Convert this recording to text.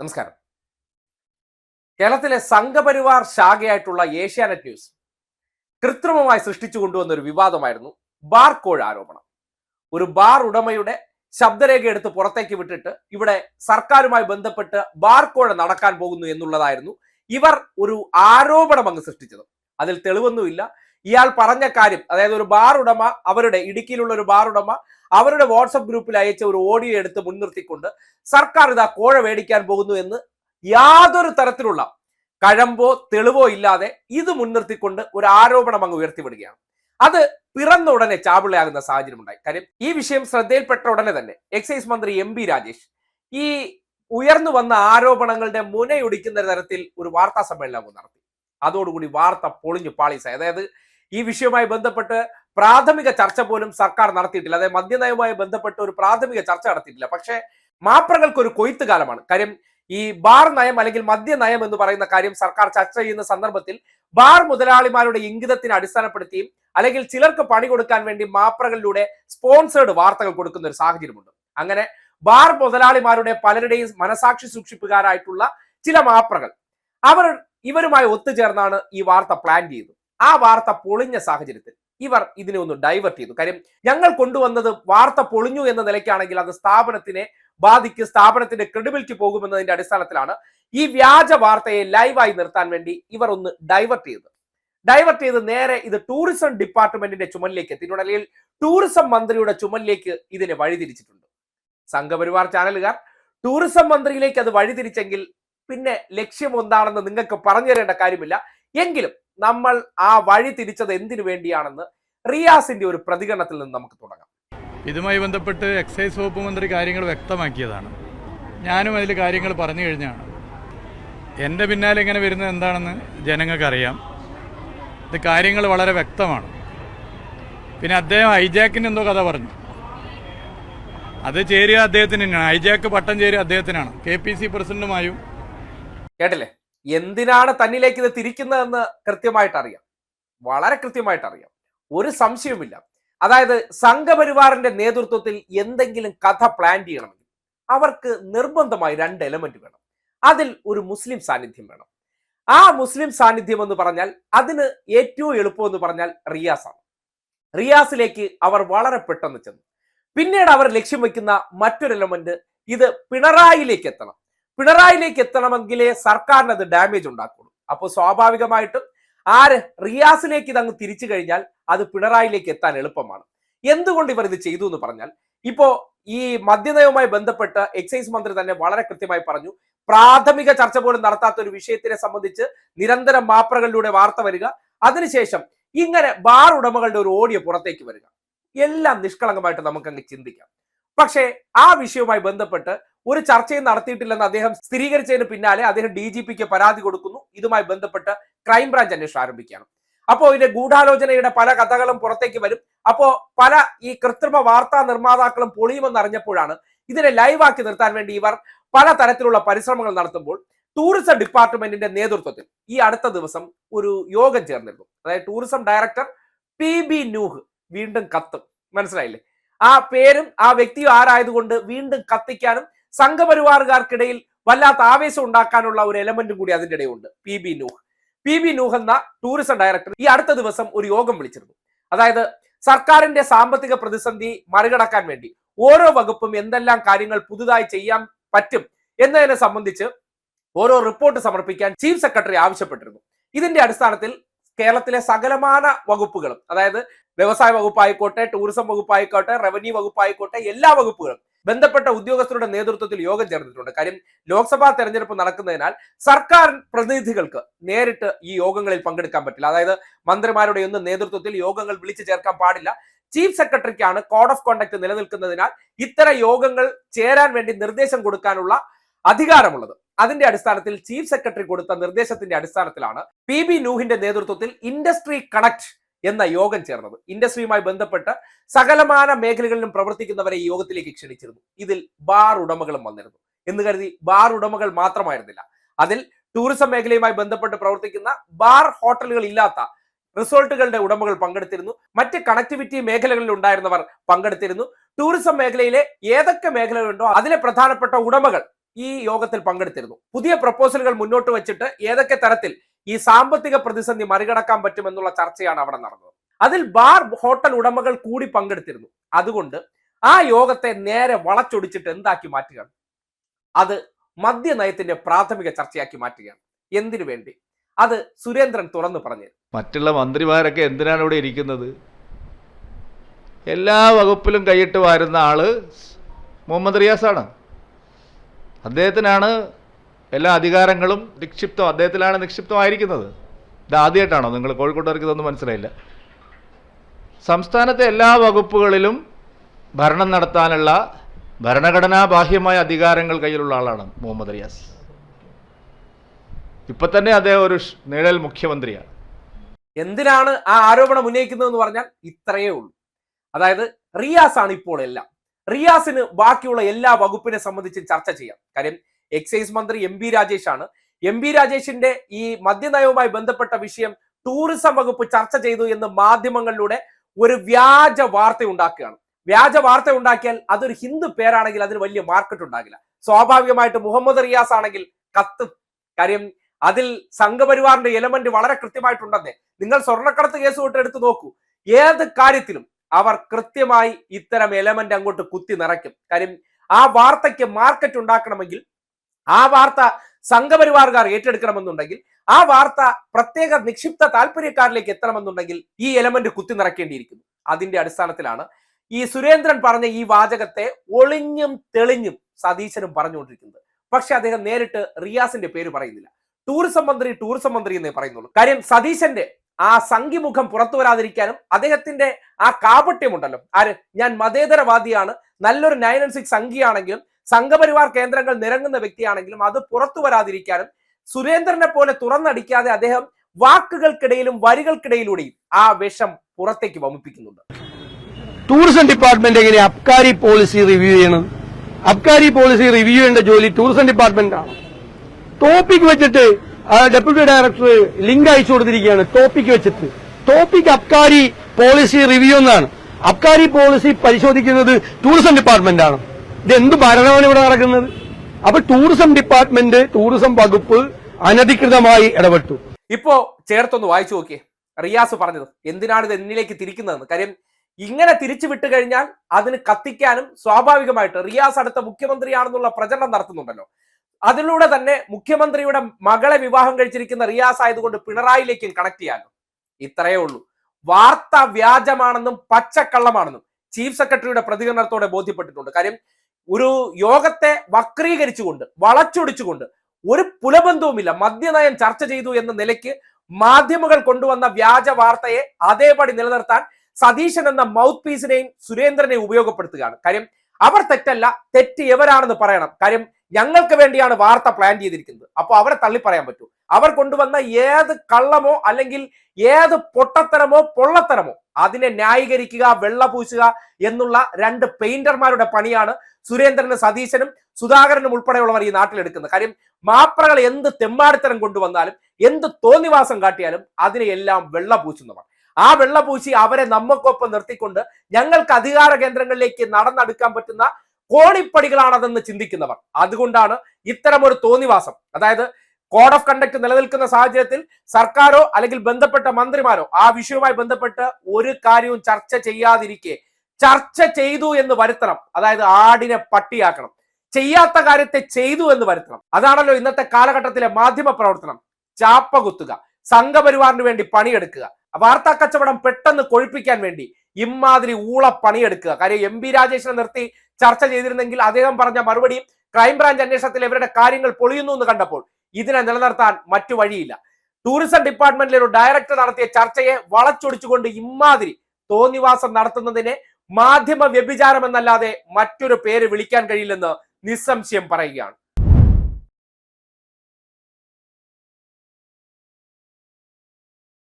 നമസ്കാരം. കേരളത്തിലെ സംഘപരിവാർ ശാഖയായിട്ടുള്ള ഏഷ്യാനെറ്റ് ന്യൂസ് കൃത്രിമമായി സൃഷ്ടിച്ചു കൊണ്ടുവന്ന ഒരു വിവാദമായിരുന്നു ബാർ കോഴ് ആരോപണം. ഒരു ബാർ ഉടമയുടെ ശബ്ദരേഖ എടുത്ത് പുറത്തേക്ക് വിട്ടിട്ട് ഇവിടെ സർക്കാരുമായി ബന്ധപ്പെട്ട് ബാർ കോഴ നടക്കാൻ പോകുന്നു എന്നുള്ളതായിരുന്നു ഇവർ ഒരു ആരോപണം അങ്ങ് സൃഷ്ടിച്ചത്. അതിൽ തെളിവൊന്നുമില്ല. ഇയാൾ പറഞ്ഞ കാര്യം അതായത് ഒരു ബാർ ഉടമ അവരുടെ ഇടുക്കിയിലുള്ള ഒരു ബാർ ഉടമ അവരുടെ വാട്സപ്പ് ഗ്രൂപ്പിൽ അയച്ച ഒരു ഓഡിയോ എടുത്ത് മുൻനിർത്തിക്കൊണ്ട് സർക്കാർ ഇതാ കോഴ മേടിക്കാൻ പോകുന്നു എന്ന് യാതൊരു തരത്തിലുള്ള കഴമ്പോ തെളിവോ ഇല്ലാതെ ഇത് മുൻനിർത്തിക്കൊണ്ട് ഒരു ആരോപണം അങ്ങ് ഉയർത്തിവിടുകയാണ്. അത് പിറന്ന ഉടനെ ചാപിളയാകുന്ന സാഹചര്യം ഉണ്ടായി കാര്യം ഈ വിഷയം ശ്രദ്ധയിൽപ്പെട്ട ഉടനെ തന്നെ എക്സൈസ് മന്ത്രി എം ബി രാജേഷ് ഈ ഉയർന്നു വന്ന ആരോപണങ്ങളുടെ മുനയൊടിക്കുന്ന തരത്തിൽ ഒരു വാർത്താ സമ്മേളനം നടത്തി. അതോടുകൂടി വാർത്ത പൊളിഞ്ഞു പാളീസായി അതായത് ഈ വിഷയവുമായി ബന്ധപ്പെട്ട് പ്രാഥമിക ചർച്ച പോലും സർക്കാർ നടത്തിയിട്ടില്ല. അതായത് മദ്യനയവുമായി ബന്ധപ്പെട്ട് ഒരു പ്രാഥമിക ചർച്ച നടത്തിയിട്ടില്ല. പക്ഷേ മാപ്രകൾക്ക് ഒരു കൊയ്ത്ത് കാലമാണ് കാര്യം ഈ ബാർ നയം അല്ലെങ്കിൽ മദ്യ നയം എന്ന് പറയുന്ന കാര്യം സർക്കാർ ചർച്ച ചെയ്യുന്ന സന്ദർഭത്തിൽ ബാർ മുതലാളിമാരുടെ ഇംഗിതത്തിന് അടിസ്ഥാനപ്പെടുത്തിയും അല്ലെങ്കിൽ ചിലർക്ക് പണി കൊടുക്കാൻ വേണ്ടി മാപ്രകളിലൂടെ സ്പോൺസേഡ് വാർത്തകൾ കൊടുക്കുന്ന ഒരു സാഹചര്യമുണ്ട്. അങ്ങനെ ബാർ മുതലാളിമാരുടെ പലരുടെയും മനസാക്ഷി സൂക്ഷിപ്പുകാരായിട്ടുള്ള ചില മാപ്രകൾ അവർ ഇവരുമായി ഒത്തുചേർന്നാണ് ഈ വാർത്ത പ്ലാൻ ചെയ്തത്. ആ വാർത്ത പൊളിഞ്ഞ സാഹചര്യത്തിൽ ഇവർ ഇതിനെ ഒന്ന് ഡൈവേർട്ട് ചെയ്തു. കാര്യം ഞങ്ങൾ കൊണ്ടുവന്നത് വാർത്ത പൊളിഞ്ഞു എന്ന നിലയ്ക്കാണെങ്കിൽ അത് സ്ഥാപനത്തിനെ ബാധിക്ക് സ്ഥാപനത്തിന്റെ ക്രെഡിബിലിറ്റി പോകുമെന്നതിന്റെ അടിസ്ഥാനത്തിലാണ് ഈ വ്യാജ വാർത്തയെ ലൈവായി നിർത്താൻ വേണ്ടി ഇവർ ഒന്ന് ഡൈവേർട്ട് ചെയ്തത്. ഡൈവേർട്ട് ചെയ്ത് നേരെ ഇത് ടൂറിസം ഡിപ്പാർട്ട്മെന്റിന്റെ ചുമലിലേക്ക് എത്തിയിട്ടുണ്ട് അല്ലെങ്കിൽ ടൂറിസം മന്ത്രിയുടെ ചുമലിലേക്ക് ഇതിനെ വഴിതിരിച്ചിട്ടുണ്ട്. സംഘപരിവാർ ചാനലുകാർ ടൂറിസം മന്ത്രിയിലേക്ക് അത് വഴിതിരിച്ചെങ്കിൽ പിന്നെ ലക്ഷ്യം എന്താണെന്ന് നിങ്ങൾക്ക് പറഞ്ഞു തരേണ്ട കാര്യമില്ല. എങ്കിലും നമ്മൾ ആ വഴി തിരിച്ചത് എന്തിനു വേണ്ടിയാണെന്ന് റിയാസിന്റെ ഒരു പ്രതികരണത്തിൽ നിന്ന് നമുക്ക് തുടങ്ങാം. ഇതുമായി ബന്ധപ്പെട്ട് എക്സൈസ് വകുപ്പ് മന്ത്രി കാര്യങ്ങൾ വ്യക്തമാക്കിയതാണ്. ഞാനും അതിൽ കാര്യങ്ങൾ പറഞ്ഞു കഴിഞ്ഞാണ്. എന്റെ പിന്നാലെ ഇങ്ങനെ വരുന്നത് എന്താണെന്ന് ജനങ്ങൾക്കറിയാം. ഇത് കാര്യങ്ങൾ വളരെ വ്യക്തമാണ്. പിന്നെ അദ്ദേഹം ഹൈജാക്കിന്റെ എന്തോ കഥ പറഞ്ഞു. അത് ചേരുക അദ്ദേഹത്തിന് തന്നെയാണ്. ഹൈജാക്ക് പട്ടം ചേരുക അദ്ദേഹത്തിനാണ്. കെ പി സി പ്രസിഡന്റുമായും കേട്ടില്ലേ? എന്തിനാണ് തന്നിലേക്ക് ഇത് തിരിക്കുന്നതെന്ന് കൃത്യമായിട്ട് അറിയാം വളരെ കൃത്യമായിട്ട് അറിയാം ഒരു സംശയവുമില്ല. അതായത് സംഘപരിവാറിന്റെ നേതൃത്വത്തിൽ എന്തെങ്കിലും കഥ പ്ലാൻ ചെയ്യണമെങ്കിൽ അവർക്ക് നിർബന്ധമായി രണ്ട് എലമെന്റ് വേണം. അതിൽ ഒരു മുസ്ലിം സാന്നിധ്യം വേണം. ആ മുസ്ലിം സാന്നിധ്യം എന്ന് പറഞ്ഞാൽ അതിന് ഏറ്റവും എളുപ്പം എന്ന് പറഞ്ഞാൽ റിയാസാണ്. റിയാസിലേക്ക് അവർ വളരെ പെട്ടെന്ന് ചെന്നു. പിന്നീട് അവർ ലക്ഷ്യം വെക്കുന്ന മറ്റൊരു എലമെന്റ് ഇത് പിണറായിലേക്ക് എത്തണം. പിണറായിലേക്ക് എത്തണമെങ്കിലേ സർക്കാരിന് അത് ഡാമേജ് ഉണ്ടാക്കുള്ളൂ. അപ്പോൾ സ്വാഭാവികമായിട്ടും ആര് റിയാസിലേക്ക് ഇത് അങ്ങ് തിരിച്ചു കഴിഞ്ഞാൽ അത് പിണറായിലേക്ക് എത്താൻ എളുപ്പമാണ്. എന്തുകൊണ്ട് ഇവർ ഇത് ചെയ്തു എന്ന് പറഞ്ഞാൽ ഇപ്പോ ഈ മദ്യനയവുമായി ബന്ധപ്പെട്ട് എക്സൈസ് മന്ത്രി തന്നെ വളരെ കൃത്യമായി പറഞ്ഞു പ്രാഥമിക ചർച്ച പോലും നടത്താത്ത ഒരു വിഷയത്തിനെ സംബന്ധിച്ച് നിരന്തരം മാപ്രകളിലൂടെ വാർത്ത വരിക അതിനുശേഷം ഇങ്ങനെ ബാർ ഉടമകളുടെ ഒരു ഓഡിയോ പുറത്തേക്ക് വരിക. എല്ലാം നിഷ്കളങ്കമായിട്ട് നമുക്കങ്ങ് ചിന്തിക്കാം. പക്ഷേ ആ വിഷയവുമായി ബന്ധപ്പെട്ട് ഒരു ചർച്ചയും നടത്തിയിട്ടില്ലെന്ന് അദ്ദേഹം സ്ഥിരീകരിച്ചതിന് പിന്നാലെ അദ്ദേഹം ഡി ജി പിക്ക് പരാതി കൊടുക്കുന്നു. ഇതുമായി ബന്ധപ്പെട്ട് ക്രൈംബ്രാഞ്ച് അന്വേഷണം ആരംഭിക്കുകയാണ്. അപ്പോൾ ഇതിന്റെ ഗൂഢാലോചനയുടെ പല കഥകളും പുറത്തേക്ക് വരും. അപ്പോ പല ഈ കൃത്രിമ വാർത്താ നിർമ്മാതാക്കളും പൊളിയുമെന്ന് അറിഞ്ഞപ്പോഴാണ് ഇതിനെ ലൈവാക്കി നിർത്താൻ വേണ്ടി ഇവർ പല തരത്തിലുള്ള പരിശ്രമങ്ങൾ നടത്തുമ്പോൾ ടൂറിസം ഡിപ്പാർട്ട്മെന്റിന്റെ നേതൃത്വത്തിൽ ഈ അടുത്ത ദിവസം ഒരു യോഗം ചേർന്നിരുന്നു. അതായത് tourism director P B Nooh വീണ്ടും കത്തും. മനസ്സിലായില്ലേ? ആ പേരും ആ വ്യക്തിയും ആരായതുകൊണ്ട് വീണ്ടും കത്തിക്കാനും സംഘപരിവാറുകാർക്കിടയിൽ വല്ലാത്ത ആവേശം ഉണ്ടാക്കാനുള്ള ഒരു എലമെന്റും കൂടി അതിന്റെ ഇടയുണ്ട്. P B Nooh. P B Nooh എന്ന ടൂറിസം ഡയറക്ടർ ഈ അടുത്ത ദിവസം ഒരു യോഗം വിളിച്ചിരുന്നു. അതായത് സർക്കാരിന്റെ സാമ്പത്തിക പ്രതിസന്ധി മറികടക്കാൻ വേണ്ടി ഓരോ വകുപ്പും എന്തെല്ലാം കാര്യങ്ങൾ പുതുതായി ചെയ്യാൻ പറ്റും എന്നതിനെ സംബന്ധിച്ച് ഓരോ റിപ്പോർട്ട് സമർപ്പിക്കാൻ ചീഫ് സെക്രട്ടറി ആവശ്യപ്പെട്ടിരുന്നു. ഇതിന്റെ അടിസ്ഥാനത്തിൽ കേരളത്തിലെ സകലമാന വകുപ്പുകളും അതായത് വ്യവസായ വകുപ്പായിക്കോട്ടെ ടൂറിസം വകുപ്പായിക്കോട്ടെ റവന്യൂ വകുപ്പായിക്കോട്ടെ എല്ലാ വകുപ്പുകളും ബന്ധപ്പെട്ട ഉദ്യോഗസ്ഥരുടെ നേതൃത്വത്തിൽ യോഗം ചേർന്നിട്ടുണ്ട്. കാര്യം ലോക്സഭാ തെരഞ്ഞെടുപ്പ് നടക്കുന്നതിനാൽ സർക്കാർ പ്രതിനിധികൾക്ക് നേരിട്ട് ഈ യോഗങ്ങളിൽ പങ്കെടുക്കാൻ പറ്റില്ല. അതായത് മന്ത്രിമാരുടെ ഒന്നും നേതൃത്വത്തിൽ യോഗങ്ങൾ വിളിച്ചു ചേർക്കാൻ പാടില്ല. ചീഫ് സെക്രട്ടറിക്കാണ് കോഡ് ഓഫ് കോണ്ടക്ട് നിലനിൽക്കുന്നതിനാൽ ഇത്തരം യോഗങ്ങൾ ചേരാൻ വേണ്ടി നിർദ്ദേശം കൊടുക്കാനുള്ള അധികാരമുള്ളത്. അതിന്റെ അടിസ്ഥാനത്തിൽ ചീഫ് സെക്രട്ടറി കൊടുത്ത നിർദ്ദേശത്തിന്റെ അടിസ്ഥാനത്തിലാണ് പി ബി നൂഹിന്റെ നേതൃത്വത്തിൽ ഇൻഡസ്ട്രി കണക്ട് എന്ന യോഗം ചേർന്നത്. ഇൻഡസ്ട്രിയുമായി ബന്ധപ്പെട്ട് സകലമാന മേഖലകളിലും പ്രവർത്തിക്കുന്നവരെ ഈ യോഗത്തിലേക്ക് ക്ഷണിച്ചിരുന്നു. ഇതിൽ ബാർ ഉടമകളും വന്നിരുന്നു. എന്ന് കരുതി ബാർ ഉടമകൾ മാത്രമായിരുന്നില്ല. അതിൽ ടൂറിസം മേഖലയുമായി ബന്ധപ്പെട്ട് പ്രവർത്തിക്കുന്ന ബാർ ഹോട്ടലുകൾ ഇല്ലാത്ത റിസോർട്ടുകളുടെ ഉടമകൾ പങ്കെടുത്തിരുന്നു. മറ്റ് കണക്ടിവിറ്റി മേഖലകളിൽ ഉണ്ടായിരുന്നവർ പങ്കെടുത്തിരുന്നു. ടൂറിസം മേഖലയിലെ ഏതൊക്കെ മേഖലകളുണ്ടോ അതിലെ പ്രധാനപ്പെട്ട ഉടമകൾ ഈ യോഗത്തിൽ പങ്കെടുത്തിരുന്നു. പുതിയ പ്രപ്പോസലുകൾ മുന്നോട്ട് വെച്ചിട്ട് ഏതൊക്കെ തരത്തിൽ ഈ സാമ്പത്തിക പ്രതിസന്ധി മറികടക്കാൻ പറ്റുമെന്നുള്ള ചർച്ചയാണ് അവിടെ നടന്നത്. അതിൽ ബാർ ഹോട്ടൽ ഉടമകൾ കൂടി പങ്കെടുത്തിരുന്നു. അതുകൊണ്ട് ആ യോഗത്തെ നേരെ വളച്ചൊടിച്ചിട്ട് എന്താക്കി മാറ്റുകയാണ്? അത് മദ്യനയത്തിന്റെ പ്രാഥമിക ചർച്ചയാക്കി മാറ്റുകയാണ്. എന്തിനു വേണ്ടി? അത് സുരേന്ദ്രൻ തുറന്നു പറഞ്ഞു. മറ്റുള്ള മന്ത്രിമാരൊക്കെ എന്തിനാണ് ഇവിടെ ഇരിക്കുന്നത്? എല്ലാ വകുപ്പിലും കൈയിട്ട് വാരുന്ന ആൾ മുഹമ്മദ് റിയാസാണ്. അദ്ദേഹത്തിനാണ് എല്ലാ അധികാരങ്ങളും നിക്ഷിപ്തം അദ്ദേഹത്തിലാണ് നിക്ഷിപ്തമായിരിക്കുന്നത്. ഇത് ആദ്യമായിട്ടാണോ നിങ്ങൾ കോഴിക്കോട്ടുകാർക്ക് ഇതൊന്നും മനസ്സിലായില്ല. സംസ്ഥാനത്തെ എല്ലാ വകുപ്പുകളിലും ഭരണം നടത്താനുള്ള ഭരണഘടനാ ബാഹ്യമായ അധികാരങ്ങൾ കയ്യിലുള്ള ആളാണ് മുഹമ്മദ് റിയാസ്. ഇപ്പൊ തന്നെ അദ്ദേഹം ഒരു നിഴൽ മുഖ്യമന്ത്രിയാണ്. എന്തിനാണ് ആ ആരോപണം ഉന്നയിക്കുന്നതെന്ന് പറഞ്ഞാൽ ഇത്രയേ ഉള്ളൂ. അതായത് റിയാസ് ആണ് ഇപ്പോൾ എല്ലാം. റിയാസിന് ബാക്കിയുള്ള എല്ലാ വകുപ്പിനെ സംബന്ധിച്ച് ചർച്ച ചെയ്യാം. കാര്യം എക്സൈസ് മന്ത്രി എം ബി രാജേഷ് ആണ് എം ബി രാജേഷിന്റെ ഈ മദ്യനയവുമായി ബന്ധപ്പെട്ട വിഷയം ടൂറിസം വകുപ്പ് ചർച്ച ചെയ്തു എന്ന് മാധ്യമങ്ങളിലൂടെ ഒരു വ്യാജ വാർത്ത ഉണ്ടാക്കുകയാണ്. വ്യാജ വാർത്ത ഉണ്ടാക്കിയാൽ അതൊരു ഹിന്ദു പേരാണെങ്കിൽ അതിന് വലിയ മാർക്കറ്റ് ഉണ്ടാകില്ല. സ്വാഭാവികമായിട്ട് മുഹമ്മദ് റിയാസ് ആണെങ്കിൽ കത്തും. കാര്യം അതിൽ സംഘപരിവാറിന്റെ എലമെന്റ് വളരെ കൃത്യമായിട്ടുണ്ടെന്നേ. നിങ്ങൾ സ്വർണക്കടത്ത് കേസ് തൊട്ട് എടുത്ത് നോക്കൂ. ഏത് കാര്യത്തിലും അവർ കൃത്യമായി ഇത്തരം എലമെന്റ് അങ്ങോട്ട് കുത്തി നിറയ്ക്കും. കാര്യം ആ വാർത്തയ്ക്ക് മാർക്കറ്റ് ഉണ്ടാക്കണമെങ്കിൽ ആ വാർത്ത സംഘപരിവാറുകാർ ഏറ്റെടുക്കണമെന്നുണ്ടെങ്കിൽ ആ വാർത്ത പ്രത്യേക നിക്ഷിപ്ത താല്പര്യക്കാരിലേക്ക് എത്തണമെന്നുണ്ടെങ്കിൽ ഈ എലമെന്റ് കുത്തി നിറയ്ക്കേണ്ടിയിരിക്കുന്നു. അതിന്റെ അടിസ്ഥാനത്തിലാണ് ഈ സുരേന്ദ്രൻ പറഞ്ഞ ഈ വാചകത്തെ ഒളിഞ്ഞും തെളിഞ്ഞും സതീശനും പറഞ്ഞുകൊണ്ടിരിക്കുന്നത്. പക്ഷെ അദ്ദേഹം നേരിട്ട് റിയാസിന്റെ പേര് പറയുന്നില്ല. ടൂറിസം മന്ത്രി ടൂറിസം മന്ത്രി എന്നേ പറയുന്നുള്ളൂ. കാര്യം സതീശന്റെ ആ സംഖിമുഖം പുറത്തു വരാതിരിക്കാനും അദ്ദേഹത്തിന്റെ ആ കാപട്യമുണ്ടല്ലോ. ആര്? ഞാൻ മതേതരവാദിയാണ്. നല്ലൊരു നയൻ ആൻഡ് സിക്സ് സംഖ്യയാണെങ്കിലും സംഘപരിവാർ കേന്ദ്രങ്ങൾ നിരങ്ങുന്ന വ്യക്തിയാണെങ്കിലും അത് പുറത്തു വരാതിരിക്കാനും സുരേന്ദ്രനെ പോലെ തുറന്നടിക്കാതെ അദ്ദേഹം വാക്കുകൾക്കിടയിലും വരികൾക്കിടയിലൂടെയും ആ വിഷം പുറത്തേക്ക് വമിപ്പിക്കുന്നുണ്ട്. ടൂറിസം ഡിപ്പാർട്ട്മെന്റ് എങ്ങനെ അബ്കാരി പോളിസി റിവ്യൂ ചെയ്യണം? അബ്കാരി പോളിസി റിവ്യൂ ചെയ്യേണ്ട ജോലി ടൂറിസം ഡിപ്പാർട്ട്മെന്റ് ആണ്. ടോപ്പിക് വെച്ചിട്ട് ഡെപ്യൂട്ടി ഡയറക്ടർ ലിങ്ക് അയച്ചു കൊടുത്തിരിക്കുകയാണ് ടോപ്പിക് വെച്ചിട്ട്. ടോപ്പിക് അബ്കാരി പോളിസി റിവ്യൂ എന്നാണ്. അബ്കാരി പോളിസി പരിശോധിക്കുന്നത് ടൂറിസം ഡിപ്പാർട്ട്മെന്റ് ആണ്. ഇത് എന്ത് ഭരണമാണ് ഇവിടെ നടക്കുന്നത്? അപ്പൊ ടൂറിസം ഡിപ്പാർട്ട്മെന്റ് ടൂറിസം വകുപ്പ് അനധികൃതമായി ഇടപെട്ടു. ഇപ്പോ ചേർത്തൊന്ന് വായിച്ചു നോക്കിയേ. റിയാസ് പറഞ്ഞത് എന്തിനാണ് ഇത് എന്നിലേക്ക് തിരിക്കുന്നതെന്ന്. കാര്യം ഇങ്ങനെ തിരിച്ചു വിട്ടു കഴിഞ്ഞാൽ അതിന് കത്തിക്കാനും സ്വാഭാവികമായിട്ട് റിയാസ് അടുത്ത മുഖ്യമന്ത്രിയാണെന്നുള്ള പ്രചരണം നടത്തുന്നുണ്ടല്ലോ. അതിലൂടെ തന്നെ മുഖ്യമന്ത്രിയുടെ മകളെ വിവാഹം കഴിച്ചിരിക്കുന്ന റിയാസ് ആയതുകൊണ്ട് പിണറായിലേക്കും കണക്ട് ചെയ്യാനും. ഇത്രയേ ഉള്ളൂ. വാർത്ത വ്യാജമാണെന്നും പച്ചക്കള്ളമാണെന്നും ചീഫ് സെക്രട്ടറിയുടെ പ്രതികരണത്തോടെ ബോധ്യപ്പെട്ടിട്ടുണ്ട്. കാര്യം ഒരു യോഗത്തെ വക്രീകരിച്ചുകൊണ്ട് വളച്ചൊടിച്ചുകൊണ്ട് ഒരു പുലബന്ധവുമില്ല. മദ്യനയം ചർച്ച ചെയ്തു എന്ന നിലയ്ക്ക് മാധ്യമങ്ങൾ കൊണ്ടുവന്ന വ്യാജ വാർത്തയെ അതേപടി നിലനിർത്താൻ സതീശൻ എന്ന മൗത്ത് പീസിനെയും സുരേന്ദ്രനെയും ഉപയോഗപ്പെടുത്തുകയാണ്. കാര്യം അവർ തെറ്റല്ല തെറ്റ് എവരാണെന്ന് പറയണം. കാര്യം ഞങ്ങൾക്ക് വേണ്ടിയാണ് വാർത്ത പ്ലാൻ ചെയ്തിരിക്കുന്നത്. അപ്പോൾ അവരെ തള്ളി പറയാൻ പറ്റൂ. അവർ കൊണ്ടുവന്ന ഏത് കള്ളമോ അല്ലെങ്കിൽ ഏത് പൊട്ടത്തരമോ പൊള്ളത്തരമോ അതിനെ ന്യായീകരിക്കുക വെള്ളപൂശുക എന്നുള്ള രണ്ട് പെയിന്റർമാരുടെ പണിയാണ് സുരേന്ദ്രനും സതീശനും സുധാകരനും ഉൾപ്പെടെയുള്ളവർ ഈ നാട്ടിലെടുക്കുന്നത് കാര്യം മാപ്രകൾ എന്ത് തെമ്മാടിത്തരം കൊണ്ടുവന്നാലും എന്ത് തോന്നിവാസം കാട്ടിയാലും അതിനെയെല്ലാം വെള്ളപൂശുന്നവർ ആ വെള്ളപൂശി അവരെ നമ്മക്കൊപ്പം നിർത്തിക്കൊണ്ട് ഞങ്ങൾക്ക് അധികാര കേന്ദ്രങ്ങളിലേക്ക് നടന്നെടുക്കാൻ പറ്റുന്ന കോണിപ്പടികളാണതെന്ന് ചിന്തിക്കുന്നവർ. അതുകൊണ്ടാണ് ഇത്തരം ഒരു തോന്നിവാസം. അതായത് കോഡ് ഓഫ് കണ്ടക്ട് നിലനിൽക്കുന്ന സാഹചര്യത്തിൽ സർക്കാരോ അല്ലെങ്കിൽ ബന്ധപ്പെട്ട മന്ത്രിമാരോ ആ വിഷയവുമായി ബന്ധപ്പെട്ട് ഒരു കാര്യവും ചർച്ച ചെയ്യാതിരിക്കെ ചർച്ച ചെയ്തു എന്ന് വരുത്തണം. അതായത് ആടിനെ പട്ടിയാക്കണം. ചെയ്യാത്ത കാര്യത്തെ ചെയ്തു എന്ന് വരുത്തണം. അതാണല്ലോ ഇന്നത്തെ കാലഘട്ടത്തിലെ മാധ്യമ പ്രവർത്തനം. ചാപ്പ കുത്തുക സംഘപരിവാറിന് വേണ്ടി പണിയെടുക്കുക വാർത്താ കച്ചവടം പെട്ടെന്ന് കൊഴിപ്പിക്കാൻ വേണ്ടി ഇമാതിരി ഊള പണിയെടുക്കുക കാര്യം എം ബി രാജേഷിനെ നിർത്തി ചർച്ച ചെയ്തിരുന്നെങ്കിൽ അദ്ദേഹം പറഞ്ഞ മറുപടിയും ക്രൈംബ്രാഞ്ച് അന്വേഷണത്തിൽ ഇവരുടെ കാര്യങ്ങൾ പൊളിയുന്നു എന്ന് കണ്ടപ്പോൾ ഇതിനെ നിലനിർത്താൻ മറ്റു വഴിയില്ല. ടൂറിസം ഡിപ്പാർട്ട്മെന്റിലെ ഒരു ഡയറക്ടർ നടത്തിയ ചർച്ചയെ വളച്ചൊടിച്ചുകൊണ്ട് ഇമാതിരി തോന്നിവാസം നടത്തുന്നതിനെ മാധ്യമ വ്യഭിചാരം എന്നല്ലാതെ മറ്റൊരു പേര് വിളിക്കാൻ കഴിയില്ലെന്ന് നിസ്സംശയം പറയുകയാണ്.